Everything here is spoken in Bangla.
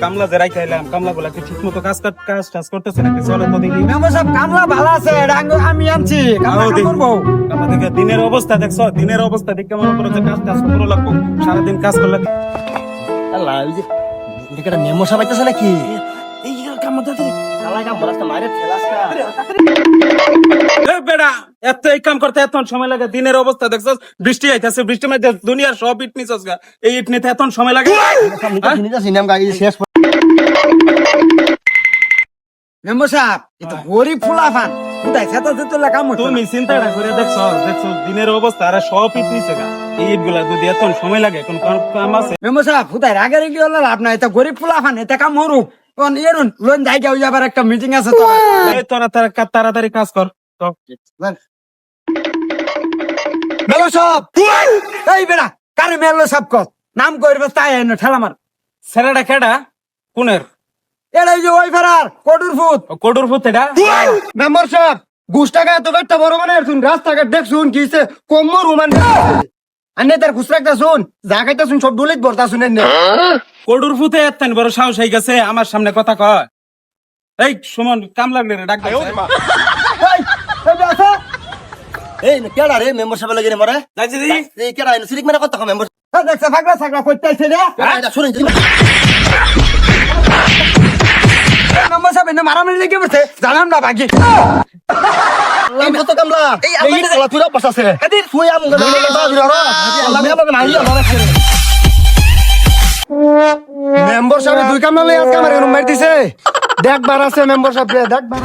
কামলা যে এলাম কামলা গুলা কি ঠিক মতো কাজ কাজ- কাজ টাজ করতেছে নাকি চলে তো দেখি মেম্বার সাহেব কামলা ভালো আছে আমি আনছি কামলা আরও করব কামলা দেখে দিনের অবস্থা দেখছ দিনের অবস্থা দেখে মনে করো যে কাজ টাজ করো লাগবো সারাদিন কাজ করলে আল্লাহ ওই যে সাহেব আইতাছে নাকি এই কাম বলাস বেড়া এত এই কাম করতে এত সময় লাগে দিনের অবস্থা দেখছ বৃষ্টি আইতাছে বৃষ্টি মধ্যে দুনিয়ার সব ইট নিছস গা এই ইট নিতে এত সময় লাগে শেষ মেম্বার সাহেব এটা গরিব ফুলা ফান কোথায়? সেটা কাম হতো তুমি চিন্তাটা করে দেখছ দেখছ দিনের অবস্থা আর সব ইট নিছে গা। এই ইটগুলা যদি এত সময় লাগে কোন কাম আছে। মেম্বার সাহেব কোথায়? রাগে রেগে হলো লাভ নাই এটা গরিব ফুলা ফান এটা কাম হরুক কোন এরুন লোন যাই যাও যাবার একটা মিটিং আছে তো এই তোরা তাড়াতাড়ি কাজ কর তো মেলো সব এই বেড়া কারে মেলো সব কত নাম করবে তাই এনে ঠেলা মার। ছেলেটা কেডা? কোনের? এটা এই যে কটুর ফুত এটা? মেম্বার সাহেব গুষ্টাকা এত একটা বড় মানে শুন রাস্তাঘাট দেখ শুন কিছে কোমর রুমান আনে তার খুচরাকটা শুন যা খাইতা শুন সব ডুলিত ভরতা শুনেন না কডুর ফুতে এতেন বড় সাহস হয়ে গেছে আমার সামনে কথা কয়। এই সুমন কাম লাগলে রে ডাক এই কেডা রে মেম্বার সাহেব লাগে রে মরে? এই কেডা সিরিক মানে কত মেম্বার এই দেখছে ফাগলা ফাগলা করতে আইছে রে। শুনেন এনে মারামারি লেগে পড়ছে। জানাম না বাকি মেম্বার সাহেব দুই কামলা আজকে আমার এরকম মার দিছে। দেখবার আছে মেম্বার সাহেব দেখবার